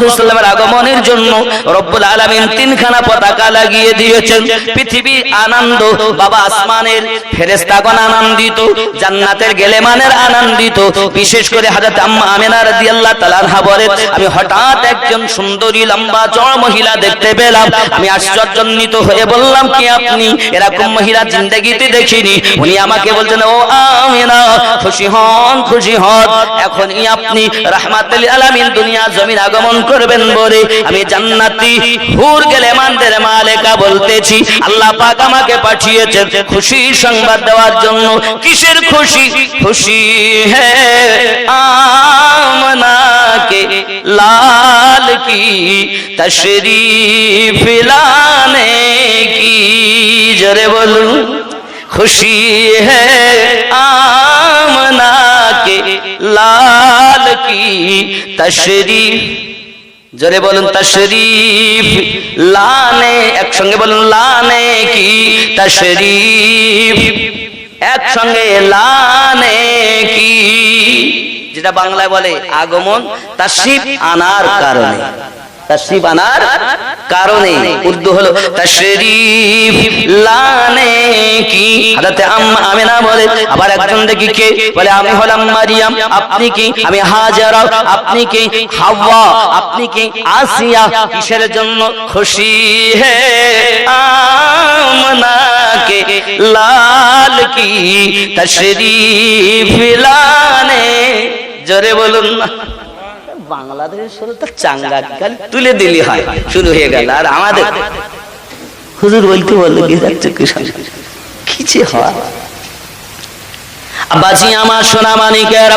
সাল্লামের আগমনের জন্য রব্বুল আলামিন তিনখানা পতাকা লাগিয়ে দিয়েছেন। পৃথিবী আনন্দ, বাবা আসমানের ফেরেশতাগণ আনন্দিত, জান্নাতের গেলেমানের আনন্দিত। বিশেষ করে হযরত আম্মা আমিনা রাদিয়াল্লাহু তাআলা আনহা বলেন, আমি হঠাৎ একজন সুন্দরী, লম্বা চড় মহিলা দেখতে পেলাম। আমি আশ্চর্যান্বিত হয়ে বললাম, কি আপনি? এরকম মহিলা জিন্দেগিতে দেখিনি। উনি আমাকে বলছেন, ও আমিনা, খুশি হন খুশি হন। এখনই আপনি রাহমাতুল আলামিন দুনিয়া জমিন আগমন করবেন বলে আমি জান্নাতি হুর গেলে মানদের মালেকা বলতেছি আল্লাহ পাক আমাকে পাঠিয়েছেন খুশি সংবাদ দেওয়ার জন্য কিসের খুশি খুশি হে আমনা কে লাল কি তশরিফ লানে কি জরে বলুন খুশি है आमना के लाल की तशरीफ জোরে বলুন তশরীফ লানে, একসঙ্গে বলুন লানে কি তশরীফ একসঙ্গে লানে কি? যেটা বাংলায় বলে আগমন তশরিফ আনার কারণে। তশরিফ আনার কারণে। উর্দু হলো তশরিফ। লানে কি? হযরতে আম্মা আমিনা বলে, আবার একজন দেখি কে? বলে, আমি হলাম মারিয়াম। আপনি কি? আমি হাজারা। আপনি কি? হাওয়া। আপনি কি? আসিয়া। কিসের জন্য খুশি হে আমনা কে লাল কি? তশরিফ লানে। জোরে বলুন না। বাংলাদেশের শুরু তো চাঙ্গা গাল তুলে দিলি হয়। শুরু হয়ে গেল আর আমাদের। হুজুর বলতে বলল কি যাচ্ছে কি কিছু হয়? আব্বাজি আমার সোনা মানিকের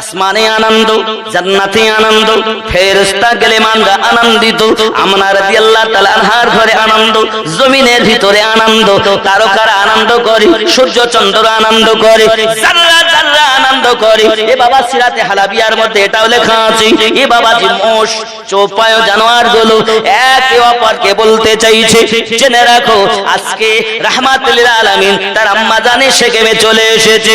আসমানে আনন্দ, জান্নাতে আনন্দ, ফেরেশতা গেলে মানরা আনন্দিত। আমরা রাদিয়াল্লাহু তাআলা আনহার ঘরে আনন্দ জমিনের ভিতরে আনন্দ, তারকারা আনন্দ করে, সূর্য চন্দ্র আনন্দ করে জাররা জাররা আনন্দ করে। এ বাবা সিরাতে হালাবিয়ার মধ্যে এটাও লেখা আছে, এ বাবাজি মোষ, চৌপায় জানোয়ারগুলো একে অপরকে বলতে চাইছে, জেনে রাখো, আজকে রাহমাতুল আলামিন তার আম্মা জানে সেখানে চলে এসেছে।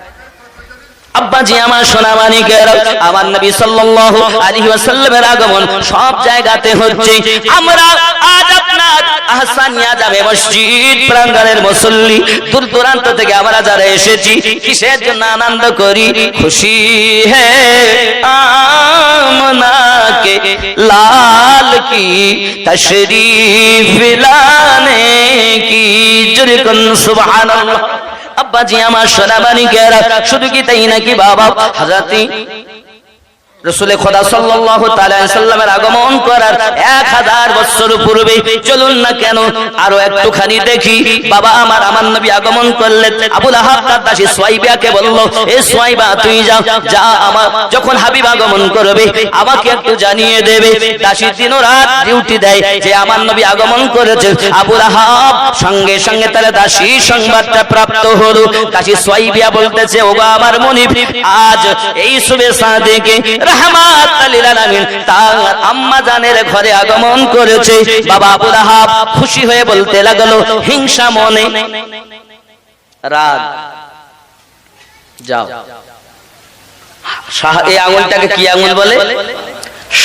আব্বাজি, আমার সোনা আমার নবী সাল্লাল্লাহু আলাইহি ওয়াসাল্লামের আগমন সব জায়গাতে হচ্ছে। আমরা আজ আপনার আহসানিয়া জামে মসজিদ প্রাঙ্গণের মুসল্লি দূর দূরান্ত থেকে আমরা যারা এসেছি, কিসের জন্য আনন্দ করি? খুশি হে আমনা কে লাল কি, তশরিফ লানে কি জোরে কোন সুবহানাল্লাহ। আব্বাজি আমার সোনাবানি কেরা শুধু কি তাই নাকি বাবা? হাজাতি রসুলের খোদা সাল্লাল্লাহু তাআলা সাল্লামের আগমন করার 1000 বছর পূর্বে চলুন না কেন আরও একটুখানি দেখি। বাবা আমার আমার নবী আগমন করলেন। সুয়াইবাকে বলল, এ সুয়াইবা, তুই যা যা আমার, যখন হাবিব আগমন করবে, আমাকে একটু জানিয়ে দেবে। দিন রাত ডিউটি দেয়, যে আমার নবী আগমন করেছে। আবুল সঙ্গে সঙ্গে তার দাসী সংবাদটা প্রাপ্ত হলো। দাসী সুয়াইবিয়া বলতেছে, ওগো আমার মনিব, আজ এই শুভে সাদেকে রহমাত তার আম্মা জানের ঘরে আগমন করেছে। বাবা আহাব খুশি হয়ে বলতে লাগল, হিংসা মনে। রাগ। যাও। এই আঙুলটাকে কি আঙুল বলে?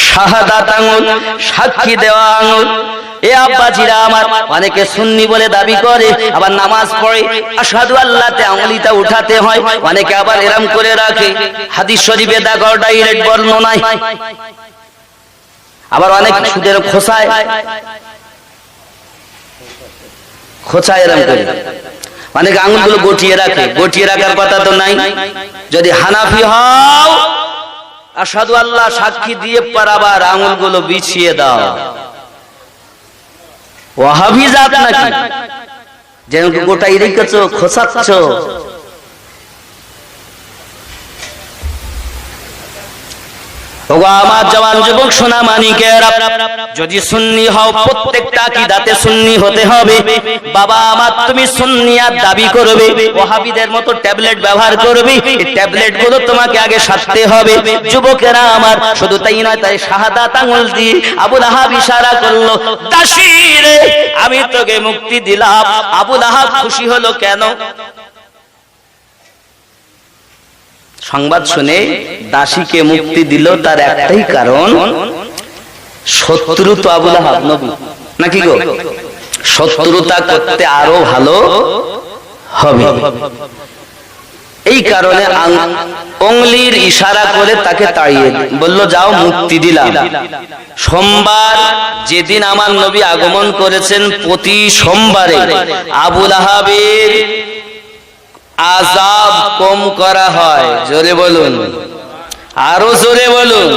শাহাদাত আঙুল, সাক্ষী দেওয়া আঙুল। এ আব্বাজিরা আমার অনেকে সুন্নি বলে দাবি করে, আবার নামাজ পড়ে। আসাদু আল্লাহতে আঙুলিটা উঠাতে হয়। অনেকে আবার এরাম করে রাখে। হাদিস শরীফে দেখো ডাইরেক্ট বর্ণনায়। আবার অনেক সুদের খোসায়। খোঁচায় এরম করে। অনেক আঙুলগুলো গটিয়ে রাখে। গটিয়ে রাখার কথা তো নাই। যদি হানাফি হও আসাদু আল্লাহ সাক্ষী দিয়ে পারাবার আঙুলগুলো বিছিয়ে দাও। ওয়াহাবি জাত নাকি? যেন গোটা রেখেছ খোসাচ্ছ। ট্যাবলেট ব্যবহার করবে, এই ট্যাবলেট তোমাকে আগে হবে। যুবকেরা আমার, শুধু তাই নয়, তাই আহাব ইশারা করল আমি তোকে মুক্তি দিলাম। আহাব খুশি হলো কেন? সংবাদ শুনে দাসীকে মুক্তি দিল তার একটাই কারণ শত্রু তো আবুল আহাব নবী নাকি গো? শত্রুতা করতে আরও ভালো হবে। এই কারণে অঙ্গলির ইশারা করে তাকে তাড়িয়ে বলল, যাও, মুক্তি দিলাম। সোমবার যেদিন আমার নবী আগমন করেছেন প্রতি সোমবারে আবুল আহাবের আজাব কম করা হয়, জোরে বলুন। আরও জোরে বলুন।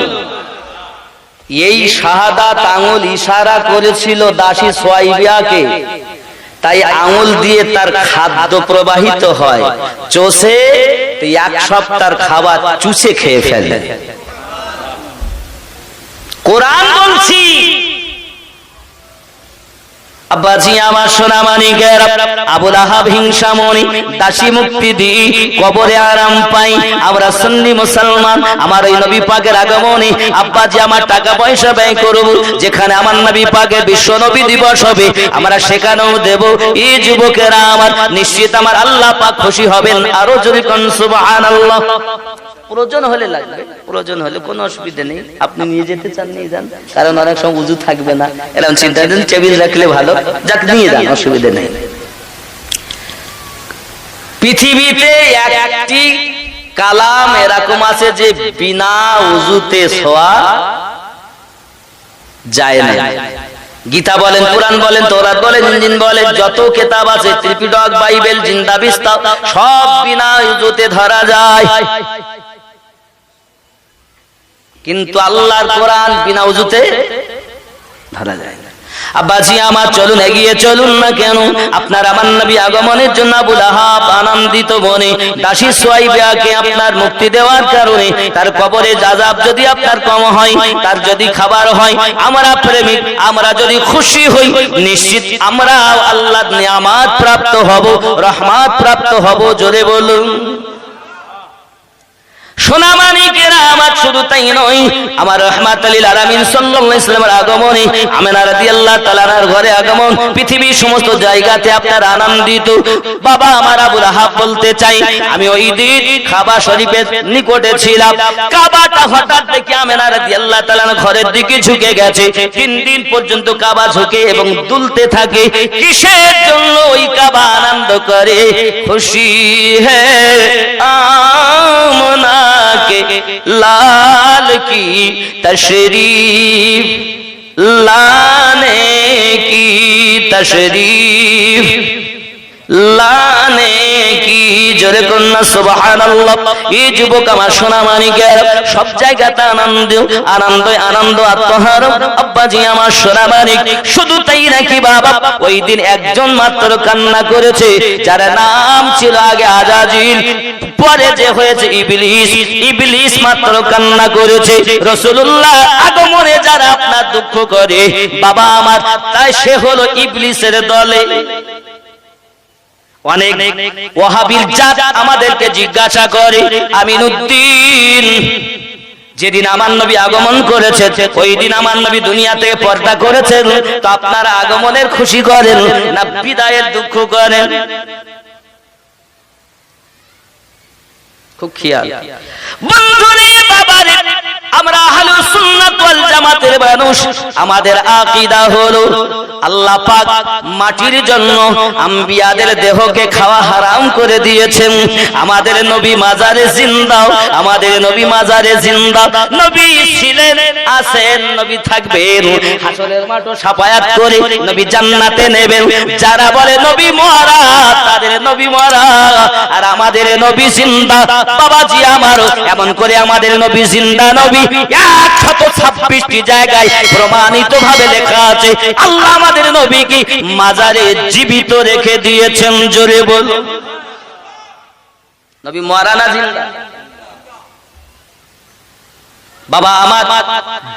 এই শাহাদাত আঙুল ইশারা করেছিল দাসী সোয়াইবিয়াকে তাই আঙুল দিয়ে তার খাদ্য প্রবাহিত হয়। চষে এক সপ্তাহ খাবার চুষে খেয়ে ফেলে। কোরআন বলছি আব্বাজি, আমার সোনা মানিকের আবুল আহাব হিংসা মনি মুক্তি দি, কবরে আরাম পাই। আমরা মুসলমান, আমার নবী পাকের আব্বাজি, আমার টাকা পয়সা ব্যয় করব, যেখানে আমার নবী পাকের বিশ্ব নবী দিবস হবে, আমরা সেখানেও দেব। এই যুবকেরা আমার, নিশ্চিত আমার আল্লাহ পাক খুশি হবেন। আরও যদি কোন, সুবহানাল্লাহ। প্রয়োজন হলে লাগবে। প্রয়োজন হলে কোনো অসুবিধা নেই। আপনি নিয়ে যেতে চান, নিয়ে যান। কারণ অনেক সময় উজু থাকবে না। এরকম চিন্তা দিন টেবিল রাখলে ভালো। যাক, নিয়ে যান, অসুবিধা নেই। পৃথিবীতে একটি কালাম এরকম আছে যে বিনা উজুতে শোয়া যায় না। গীতা বলেন, কোরআন বলেন তোরাত বলেন ইঞ্জিন বলেন, যত কেতাব আছে, ত্রিপিটক, বাইবেল জিন্দাবিস্তা সব বিনা উজুতে ধরা যায়। কিন্তু আল্লাহর কোরআন বিনা উজুতে ধরা যায় না। আব্বাজি আমার চলুন এগিয়ে চলুন না কেন? আপনার আমার নবী আগমনের জন্য আবুল আনন্দিত মনে, দাসী সোয়াইবিয়াকে আপনার মুক্তি দেওয়ার কারণে তার কবরে যাজাব যদি আপনার কম হয়, তার যদি খাবার হয়, আমরা প্রেমিক, আমরা যদি খুশি হই, নিশ্চিত আমরা আল্লাহ নিয়ামাত প্রাপ্ত হব, রহমাত প্রাপ্ত হব, জোরে বলুন। শুধু তাই নয়, আমার ওয়াসাল্লামের আগমনে, আমেনা রাদিয়াল্লাহু তাআলার ঘরে আগমন, পৃথিবীর সমস্ত জায়গাতে আপনার আমি নিকটে ছিলাম। ঘরের দিকে ঝুঁকে গেছে। তিন দিন পর্যন্ত কাবা ঝুঁকে এবং দুলতে থাকে। কিসের জন্য ওই কাবা আনন্দ করে? খুশি হে আমনা کے لال کی تشریف لانے کی تشریف সব জায়গাতে আনন্দ আনন্দ আনন্দ, আত্মহার। শুধু তাই নাকি বাবা? ওই দিন একজন মাত্র কান্না করেছে, যার নাম ছিল আগে আজাজিল। পরে যে হয়েছে ইবলিস ইবলিস মাত্র কান্না করেছে। রসুল্লাহ আগমনে যারা আপনার দুঃখ করে, বাবা আমার, তাই সে হলো ইবলিসের দলে। অনেক ওহাবির জাত আমাদেরকে জিজ্ঞাসা করে, আমিনুদ্দিন, যেদিন আমার নবী আগমন করেছে, ওই দিন আমার নবী দুনিয়া পর্দা করেছেন, তো আপনারা আগমনের খুশি করেন না বিদায়ের দুঃখ করেন? খুব খেয়াল। বন্ধুরে, বাবারে, আমরা আহলুস জামাতের মানুষ, আমাদের আকীদা হলো আল্লাহ পাক মাটির জন্য আম্বিয়াদের দেহকে খাওয়া হারাম করে দিয়েছেন। আমাদের নবী মাজারে জিন্দা, আমাদের নবী মাজারে জিন্দা। নবী ছিলেন, আছেন, নবী থাকবেন। হাসরের মাঠও সাফায়াত করে নবী জান্নাতে নেবেন। যারা বলে নবী মরা তাদের নবী মরা আর আমাদের নবী জিন্দা, বাবাজি আমারও এমন করে আমাদের নবী জিন্দা নবী একশত ছাব্বিশটি জায়গায় প্রমাণিত ভাবে লেখা আছে, আল্লাহ আমাদের নবীকে মাজারে জীবিত রেখে দিয়েছেন, জোরে বল নবী মরানা জিন্দা। বাবা, আমার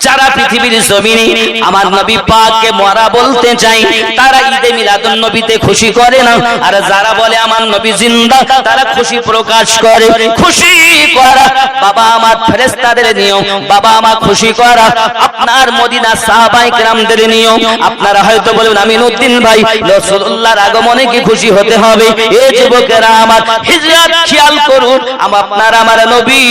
যারা পৃথিবীর জমিনে আমার নবী পাককে মরা বলতে চাই তারা ঈদে মিলাদুন নবীতে খুশি করে না। আর যারা বলে আমার নবী জিন্দা, তারা খুশি প্রকাশ করে। খুশি করা, বাবা, আমার ফেরেশতাদের নিয়ম। বাবা, আমার খুশি করা, আপনার মদিনা সাহাবাই کرامদের নিয়ম। আপনারা হয়তো বলবেন, আমিনুদ্দিন ভাই, রাসূলুল্লাহর আগমনে কি খুশি হতে হবে? এ যুবকেরা আমার হিজরত খেয়াল করুন। আমার, আপনার, আমার নবী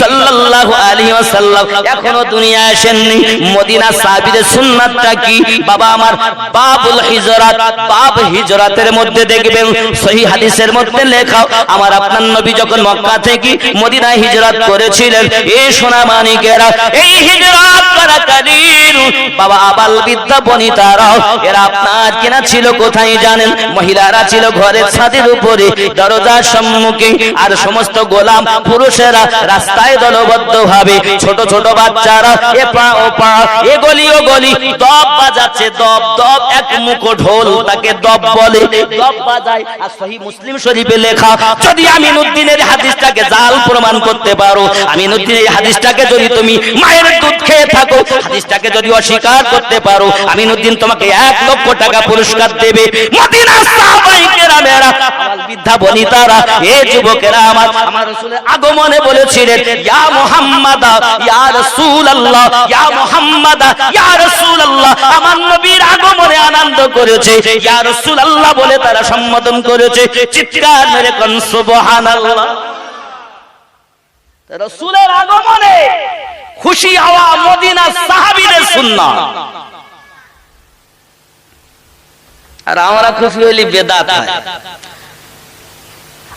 সাল্লাল্লাহু আলাইহি ওয়াসাল্লাম এখনও দুনিয়া আসেননি। মদিনা সাহাবীদের সুন্নাতটা কি? বাবা আমার বাবুল হিজরাত। বাব হিজরাতের মধ্যে দেখবেন, সহি হাদিসের মধ্যে লেখা, আমার আপনার নবী যখন মক্কা থেকে মদিনায় হিজরত করেছিলেন এই সোনা মানিকেরা, এই হিজরত করাকালীন বাবা আবাল বিদ্যা বনিতারাও এরা আপনার কিনা ছিল কোথায় জানেন? মহিলারা ছিল ঘরের ছাদের উপরে, দরজার সম্মুখে। আর সমস্ত গোলাম পুরুষেরা রাস্তায় দলবদ্ধ ভাবে ছোট ছোট বাচ্চারা, এ পা, ও পা, এ গলি, ও গলি। দব বাজাচ্ছে, দব দব, এক মুখো ঢোল তাকে দব বলে। দব বাজায়, আর সহি মুসলিম শরীফে লেখা, যদি আমিনুদ্দিনের হাদিসটাকে জাল প্রমাণ করতে পারো, আমিনুদ্দিনের হাদিসটাকে যদি তুমি মায়ের দুধ খেয়ে থাকো, হাদিসটাকে যদি অস্বীকার করতে পারো, আমিনুদ্দিন তোমাকে এক লক্ষ টাকা পুরস্কার দেবে। মদিনার সাহাবায়ে কেরামেরা বৃদ্ধা বনিতারা, এ যুবকেরা, আমার আমার রাসূলের আগমনে বলেছিলেন, ইয়া মুহাম্মাদ, ইয়া রাসূলুল্লাহ, ইয়া মুহাম্মাদ, ইয়া রাসূলুল্লাহ, আমার নবীর আগমনে আনন্দ করেছে। ইয়া খুশি হওয়া মদিনা সাহাবীদের সুন্নাত আর আমরা খুশি হইলি বেদাত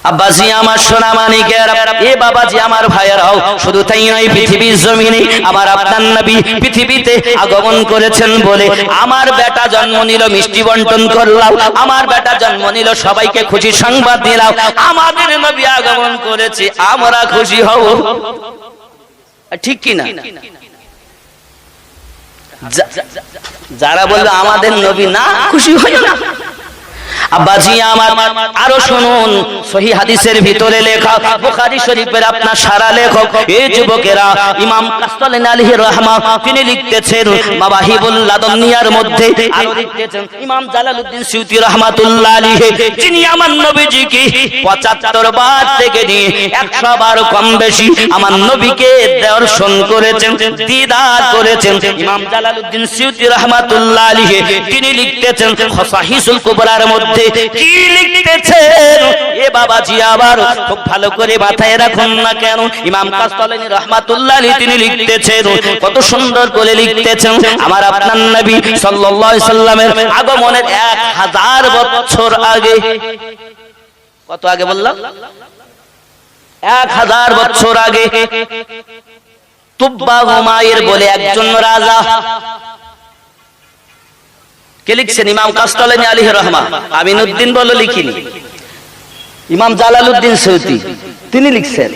আব্বাজি, আমার সোনা মানিকের এ বাবাজি, আমার ভাইয়েরাও, শুধু তাই নয়, পৃথিবীর জমিনে আমার আপনার নবী পৃথিবীতে আগমন করেছেন বলে আমার বেটা জন্ম নিল, মিষ্টি বন্টন করলাম, আমার বেটা জন্ম নিল, সবাইকে খুশি সংবাদ দিলাম, আমাদের নবী আগমন করেছে, আমরা খুশি হব। ঠিক কি না? যারা বলবে আমাদের নবী না, খুশি হয় না? আব্বাজি আমার, আরও শুনুন। সহি হাদিসের ভিতরে লেখা, বুখারী শরীফের আপনার সারা লেখক এই যুবকেরা, ইমাম কাস্তালিন আলাইহির রহমা, তিনি লিখতেছেন মাবাহিবুল লাদনিয়ার মধ্যে, আরও লিখতেছেন, ইমাম জালালউদ্দিন সিউতি রাহমাতুল্লাহ আলাইহি, যিনি আমার নবীজিকে 75 বার থেকে নিয়ে 100 বার কম বেশি আমার নবীকে দর্শন করেছেন, দিদার করেছেন, ইমাম জালালউদ্দিন সিউতি তিনি লিখতেছেন মধ্যে কি লিখতেছেন? এ বাবাজি আবার খুব ভালো করে মাথায় রাখুন না কেন? ইমাম কাস্তালানি রহমাতুল্লাহ তিনি লিখতেছেন, কত সুন্দর করে লিখতেছেন। আমার আপনার নবী সাল্লাল্লাহু সাল্লামের আগমনের 1000 বছর আগে, কত আগে বললাম? 1000 বছর আগে তুব্বা হুমায়ের বলে একজন রাজা কে লিখছেন? ইমাম কাস্তালানি আলী রহমা আমিনুদ্দিন বলে লিখিনি। ইমাম জালালউদ্দিন সৈয়দি, তিনি লিখছেন।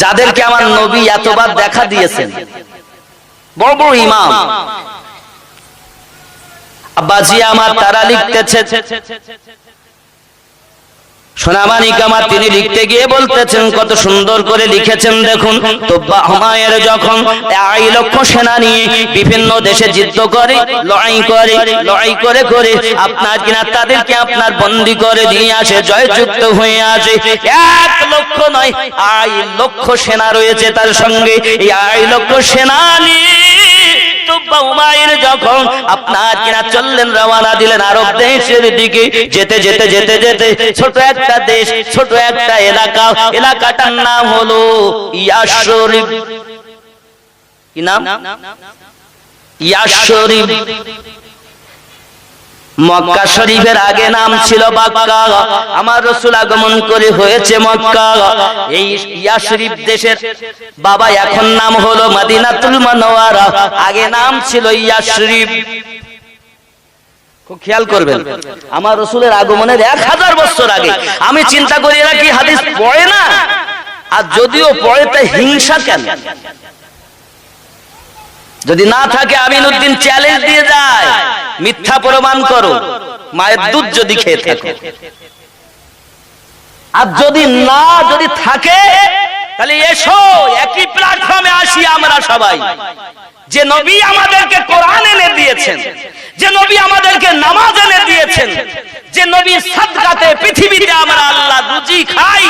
যাদেরকে আমার নবী এতবার দেখা দিয়েছেন, বড় বড় ইমাম। আব্বাজি আমার তারা লিখতেছে। সোনামানি কামার তিনি লিখতে গিয়ে বলতেছেন, কত সুন্দর করে লিখেছেন দেখুন। তোব্বা হুমায়ের যখন আড়াই লক্ষ সেনা নিয়ে বিভিন্ন দেশে যুদ্ধ করে, লড়াই করে লড়াই করে করে আপনার কিনা তাদেরকে আপনার বন্দি করে নিয়ে আসে, জয়যুক্ত হয়ে আসে। এক লক্ষ নয়, আড়াই লক্ষ সেনা রয়েছে তার সঙ্গে। এই আড়াই লক্ষ সেনা নিয়ে উমাইর যখন আপনার কিনা চললেন, রওনা দিলেন, আরব দেশের দিকে, যেতে যেতে যেতে যেতে, ছোট একটা দেশ, ছোট একটা এলাকা, এলাকাটার নাম হলো ইয়াশরিফ কি নাম? ইয়াশরিফ মক্কা শরীফের আগে নাম ছিল বাক্কা। আমার রসুল আগমন করে হয়েছে মক্কা। এই ইয়া শরীফ দেশের বাবা এখন নাম হলো মাদিনাতুল মানওয়ারা আগে নাম ছিল ইয়া শরীফ। খেয়াল করবেন, আমার রসুলের আগমনের এক হাজার বছর আগে। আমি চিন্তা করি, এরা কি হাদিস পড়ে না? আর যদিও পড়ে, তাই হিংসা কেন? যদি না থাকে আমিনুদ্দিন চ্যালেঞ্জ দিয়ে যায়। মিথ্যা প্রমাণ করো। মায়ের দুধ যদি খেয়ে থাকো। আর যদি না যদি থাকে, তাহলে এসো, একই প্ল্যাটফর্মে আসি আমরা সবাই। যে নবী আমাদেরকে কোরআন এনে দিয়েছেন, যে নবী আমাদেরকে নামাজ এনে দিয়েছেন, যে নবী সাদকাতে পৃথিবীতে আমরা আল্লাহ রুজি খাই,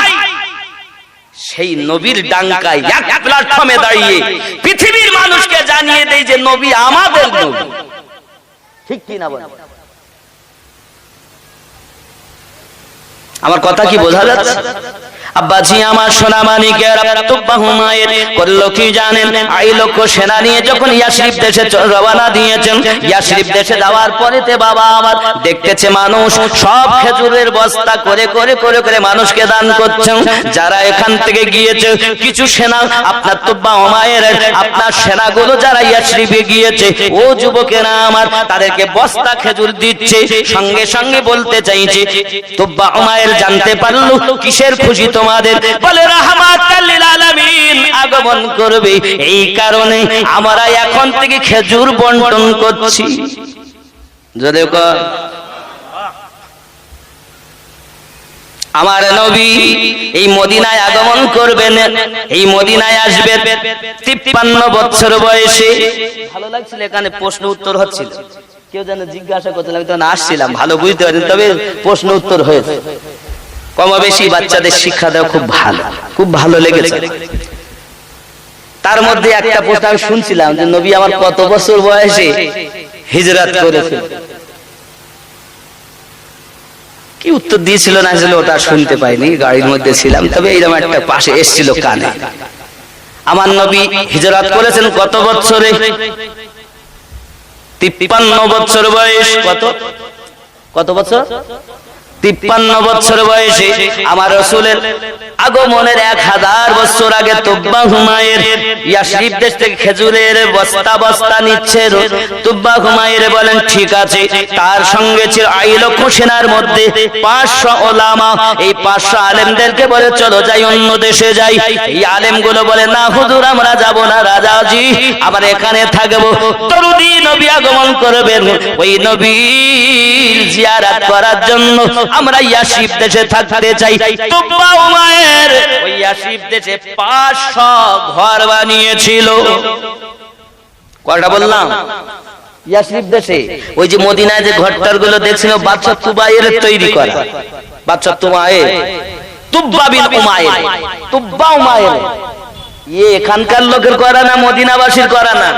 সেই নবীর ডাঙ্কায় এক প্ল্যাটফর্মে দাঁড়িয়ে পৃথিবীর মানুষকে জানিয়ে দেয় যে নবী আমাদের নবী। ঠিক কি না বলেন আমার কথা কি বোঝা যাচ্ছে? আব্বাজি আমার সোনা মানিকের করল কি জানেন? আই লক্ষ সেনা নিয়ে যখন ইয়াশরিফ দেশে দিয়েছেন, ইয়াশরিফ দেশে যাওয়ার পরেতে বাবা আমার দেখতেছে মানুষ সব খেজুরের বস্তা করে করে করে করে মানুষকে দান করছেন। যারা এখান থেকে গিয়েছে, কিছু সেনা, আপনার তুব্বা মায়ের আপনার সেনাগুলো যারা ইয়াশরিফে গিয়েছে, ও যুবকেরা আমার তাদেরকে বস্তা খেজুর দিচ্ছে, সঙ্গে সঙ্গে বলতে চাইছে তুব্বা মায়ের জানতে পারল কিসের খুশি তোমাদের বলে রাহমাতাল আলামিন আগমন করবে। এই কারণে আমরা এখন থেকে খেজুর বন্টন করছি। যদি আমার নবী এই মদিনায় আগমন করবেন। এই মদিনায় আসবেন তিপ্পান্ন বছর বয়সে। ভালো লাগছিল এখানে প্রশ্ন উত্তর হচ্ছিল। কেউ যেন জিজ্ঞাসা করছিল আমি তখন আসছিলাম। ভালো বুঝতে পারি তবে প্রশ্ন উত্তর হয়েছে। কম বেশি বাচ্চাদের শিক্ষা দেওয়া খুব ভালো খুব ভালো লেগেছে। তার মধ্যে একটা প্রশ্ন আমি শুনছিলাম যে, নবী আমার কত বছর বয়সে হিজরত করেছে? কি উত্তর দিয়েছিল না ছিল ওটা শুনতে পাইনি, গাড়ির মধ্যে ছিলাম, তবে এইরকম একটা পাশে এসছিল কানে। আমার নবী হিজরত করেছেন কত বছরে? তিপ্পান্ন বছর বয়স। কত? কত বছর? তিপ্পান্ন বছর বয়সে আমার রসুলের আগমনের এক হাজার বছর আগে তুব্বা হুমায়ের ইয়াশরিফ দেশ থেকে খেজুরের বস্তা বস্তা নিচ্ছে। তুব্বা হুমায়ের বলেন, ঠিক আছে। তার সঙ্গে ছিল আই লক্ষ সেনার মধ্যে পাঁচশো ওলামা। এই পাঁচশো আলেমদেরকে বলে, চলো যাই, অন্য দেশে যাই। এই আলেমগুলো বলে, না হুজুর, আমরা যাব না রাজাজি আবার এখানে থাকব। তরুদি নবী আগমন করবেন। ওই নবীর জিয়ারাত করার জন্য আমরা ইয়াসিফ দেশে থাকতে চাই। তুব্বা উমায়ের ওই ইয়াসিফ দেশে 500 ঘর বানিয়েছিল। কয়টা বললাম? ইয়াসরিফ দেশে ওই যে মদিনায় যে ঘরটারগুলো দেখছিল বাদশা তুবাইয়ের তৈরি করা। বাদশা তুবাইয়ের। তুব্বা বিন উমায়ের তুব্বা উমায়ের ইয়ে এখানকার লোকের করা না, মদিনাবাসীর করা না?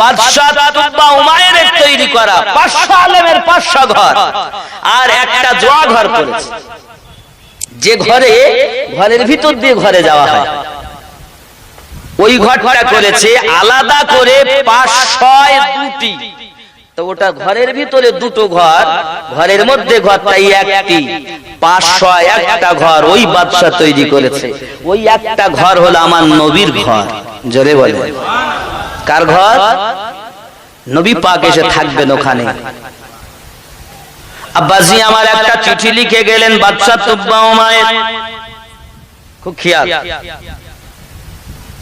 বাদশাহ তুব্বা উমায়ের তৈরি করা। পাঁচশো আলেমের পাঁচশো ঘর আর একটা জোয়া ঘর করেছে যে ঘরে, ঘরের ভিতর দিয়ে ঘরে যাওয়া হয়। ওই ঘরটা করেছে আলাদা করে পাঁচশয় দুটি। তো ওটা ঘরের ভিতরে দুটো ঘর, ঘরের মধ্যে একটি। একটা ঘর ওই তৈরি করেছে। ওই একটা ঘর হলো আমার নবীর ঘর। জোরে বলে কার ঘর? নবী পাক এসে থাকবেন ওখানে। আব্বাজি আমার একটা চিঠি লিখে গেলেন বাদশাহ তুব্বা মায়ের খুব খেয়াল।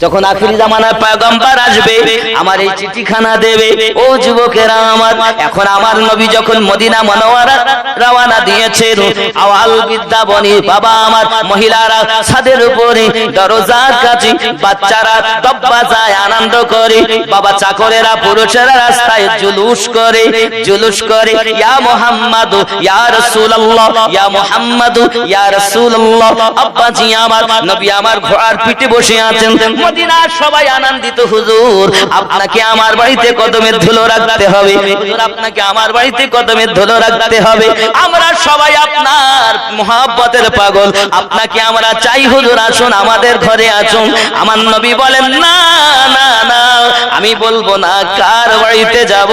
যখন আখিরি জামানায় পয়গম্বর আসবে আমার এই চিঠিখানা দেবে। ও যুবকেরা আমার এখন আমার নবী যখন মদিনা মনোয়ারা রওয়ানা দিয়েছেন আওয়াল বিদ্যা বনি বাবা আমার মহিলারা ছাদের উপরে দরজার কাছে বাচ্চারা দব্বা যায় আনন্দ করে। বাবা চাকরেরা পুরুষেরা রাস্তায় জুলুস করে জুলুস করে। ইয়া মুহাম্মাদ ইয়া রাসূলুল্লাহ ইয়া মুহাম্মাদ ইয়া রাসূলুল্লাহ। আব্বাজি আমার নবী আমার ঘোড়ার পিঠে বসে আছেন। মদিনার সবাই আনন্দিত, হুজুর। আপনাকে আমার বাড়িতে কদমের ধুলো রাখতে হবে। আপনাকে আমার বাড়িতে কদমের ধুলো রাখতে হবে। আমরা সবাই আপনার মহাব্বতের পাগল। আপনাকে আমরা চাই, হুজুর, আসুন আমাদের ঘরে আসুন। আমার নবী বলেন, না না না, আমি বলব না, কার বাড়িতে যাব?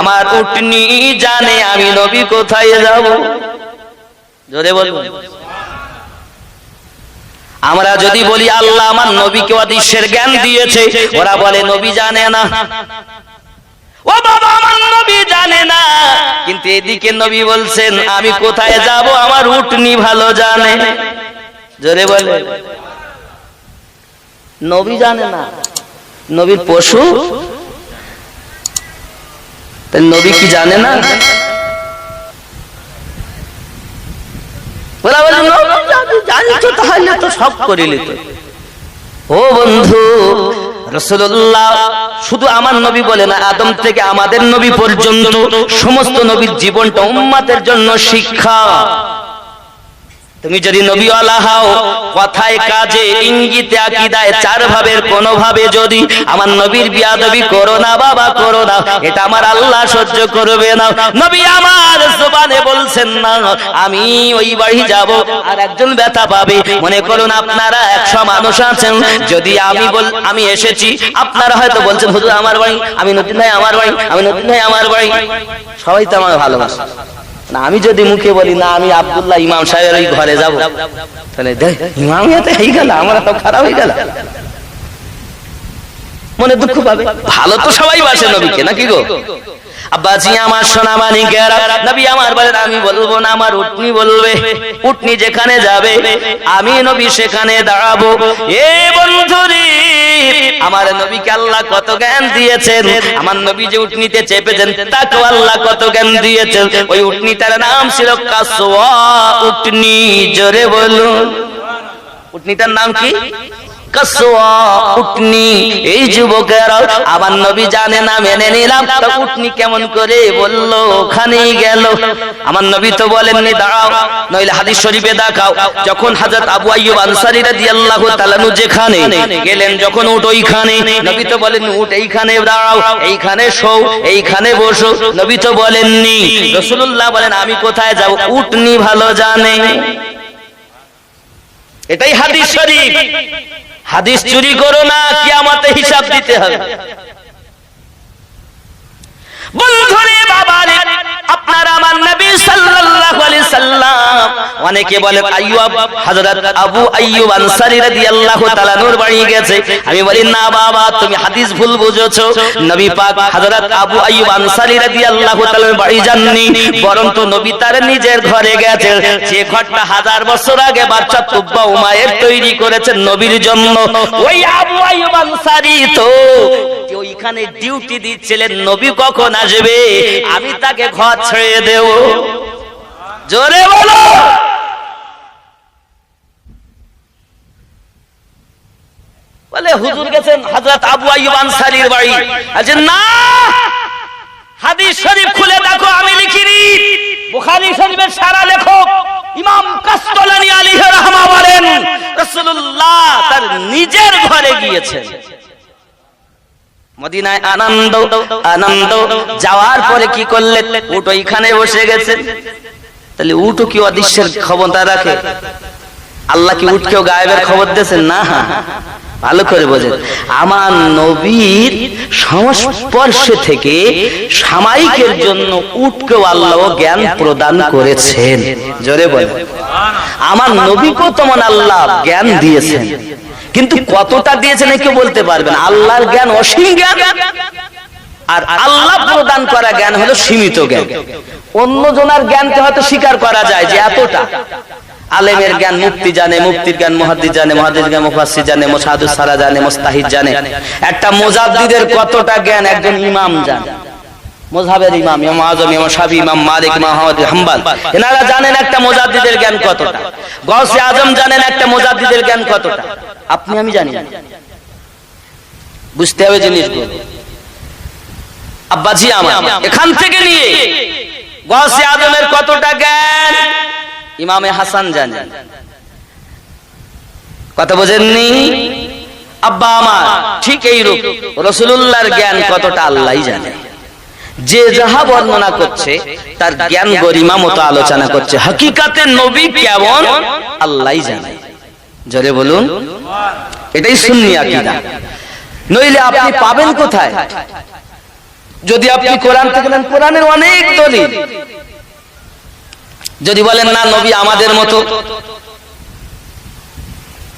আমার উটনি জানে আমি নবী কোথায় যাব? জোরে বলব আমরা যদি বলি আল্লাহ আমার নবীকে অদৃশ্যের জ্ঞান দিয়েছে, ওরা বলে, নবী জানে না। ও বাবা, আমার নবী জানে না। কিন্তু এদিকে নবী বলছেন, আমি কোথায় যাব? আমার উটনি ভালো জানে। জোরে বলে। নবী জানে না। নবীর পশু? নবী কি জানে না ওরা বলে "নবী জানি, জানি তাহলে তো সব করিলি তো ও বন্ধু রসুল্লাহ শুধু আমার নবী বলে না আদম থেকে আমাদের নবী পর্যন্ত সমস্ত নবীর জীবনটা উম্মাতের জন্য শিক্ষা। তুমি যদি নবীওয়ালা হও, কথায় কাজে, ইঙ্গিতে, আকিদায়, চার ভাবের কোন ভাবে যদি আমার নবীর বিয়াদবি করো না, বাবা করো না, এটা আমার আল্লাহ সহ্য করবে না। নবী আমার জবানে বলছেন না, আমি ওই বাড়ি যাব আর একজন ব্যথা পাবে। মনে করুন আপনারা একশো মানুষ আছেন, যদি আমি বল, আমি এসেছি, আপনারা হয়তো বলছেন, হুজুর, আমার বাড়ি, আমি নতুন ভাই, আমার বাড়ি, আমি নতুন ভাই, আমার বাড়ি। সবাই তো আমার ভালোবাসে। আমি যদি মুখে বলি, না, আমি আব্দুল্লাহ ইমাম সাহেবের ওই ঘরে যাব। তাহলে ইমাম হয়ে গেল, আমার তো খারাপ হয়ে গেল। মনে দুঃখ পাবে? ভালো তো সবাই বাসে নবীকে, নাকি গো? আব্বাজি, আমার সোনা নবী আমার বলেন, আমি বলব না, আমার উটনি বলবে। উটনি যেখানে যাবে, আমি নবী সেখানে দাঁড়াবো। এ বন্ধুরি আমার নবীকে আল্লাহ কত জ্ঞান দিয়েছেন। আমার নবী যে উটনিতে চেপেছেন তাকে আল্লাহ কত জ্ঞান দিয়েছেন। ওই উটনিটার নাম ছিল কাসওয়া। উটনি, জোরে বলুন। উটনিটার নাম কি? উটনি এই যুবকেরা আমার নবী জানে না, মেনে নিলাম। কেমন করে ওখানেই গেল। আমার নবী তো বলেননি নইলে শরীফে যখন আবু যেখানে গেলেন, যখন উট ওইখানে, নবী তো বলেন উট এইখানে, দাঁড়াও, এইখানে শোও, এইখানে বসো। নবী তো বলেননি, রাসূলুল্লাহ বলেন, আমি কোথায় যাব? উটনি ভালো জানে। এটাই হাদিস শরীফ। হাদিস চুরি করো না কিয়ামতে হিসাব দিতে হবে। বন্ধুরে বাবা আপনার আমার অনেকে বলে আইয়ুব আবু আইয়ুব আনসারী রাদিয়াল্লাহু তাআলা নূর বাড়ি গেছে। আমি বলি, না বাবা, তুমি হাদিস ভুল বুঝেছ। নবী পাক হযরত আবু আইয়ুব আনসারী রাদিয়াল্লাহু তাআলা বাড়ি যাননি বরং তো নবী তার নিজের ঘরে গেছে। যে ঘরটা হাজার বছর আগে বাচ্চা তুব্বা উমায়ের তৈরি করেছেন নবীর জন্য। ওই আবু আইয়ুব আনসারী তো ওইখানে ডিউটি দিচ্ছিলেন, নবী কখন আসবে? আমি তাকে ঘর ছেড়ে দেব। জোরে বলো। বলে হুজুর গেছেন হযরত আবু আইয়ুব আনসারীর বাড়ি। আজ না। হাদিস শরীফ খুলে দেখো, আমি লিখিনি। বুখারী শরীফের সারা লেখক ইমাম কাস্তলানি আলাইহি রাহমা বলেন, রাসূলুল্লাহ তার নিজের ঘরে গিয়েছেন। মদিনায় আনন্দ আনন্দ, যাওয়ার পরে কি করলেন? উট ওইখানে বসে গেছে তাহলে উটও কি অদৃশ্যের ক্ষমতা রাখে? আল্লাহ কি উটকেও গায়েবের খবর দিয়েছেন? না। ভালো করে বোঝেন। আমার নবীর সংস্পর্শে থেকে সামায়িকের জন্য উটকেও আল্লাহ জ্ঞান প্রদান করেছেন। জোরে বলে আমার নবীকেও তেমন আল্লাহ জ্ঞান দিয়েছেন। কিন্তু কতটা দিয়েছেন কেউ বলতে পারবেন আল্লাহর জ্ঞান অসীম জ্ঞান। আর আল্লাহ প্রদান করা জ্ঞান হলো সীমিত জ্ঞান। অন্য জনার জ্ঞানকে হয়তো স্বীকার করা যায় যে এতটা। আলেমের জ্ঞান মুক্তি জানে মুক্তির জ্ঞান মহাদ্দিদ জানে মহাদ্দিদ জ্ঞান মুফাসসির জানে, মুসাদুস সারা জানে, মুস্তাহিদ জানে। একটা মুজাদ্দিদের কতটা জ্ঞান একজন ইমাম জানে। মোজাবের ইমাম ইমাম আজম, ইমাম শাফি, ইমাম মালিক, ইমাম আহমদ, হাম্বল। এনারা জানেন একটা মুজাদ্দিদের জ্ঞান কতটা। গৌসে আজম জানেন একটা মুজাদ্দিদের জ্ঞান কতটা। আপনি, আমি জানি বুঝতে হবে জিনিসগুলো। আব্বাজি আমার, এখান থেকে নিয়ে। গৌসে আজমের কতটা জ্ঞান? ইমামে হাসান জানেন কথা বোঝেননি? আব্বা আমার, ঠিক এই রূপ। রসুল্লাহর জ্ঞান কতটা আল্লাহ জানে। যে যাহা বর্ণনা করছে, তার জ্ঞান গরিমা মতো আলোচনা করছে। হকিকাতে নবী কেমন? আল্লাহ জানে। জোরে বলুন। এটাই সুন্নি আকিদা। নইলে আপনি পাবেন কোথায়? যদি আপনি কোরআন থেকে নেন কোরআনের অনেক দলিল। যদি বলেন না নবী আমাদের মতো।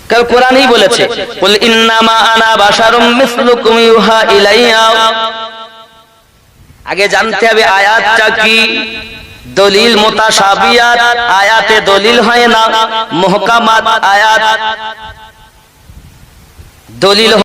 কারণ কোরআনই বলেছে। বলে ইন্নামা আনা বাশারুম মিসলুকুম ইউহা ইলাইয়া। আগে জানতে হবে আয়াতটা কি? দলিল মোতাসাবিয়াত আয়াতে দলিল হয় না মুহকামাত আয়াত। দলিল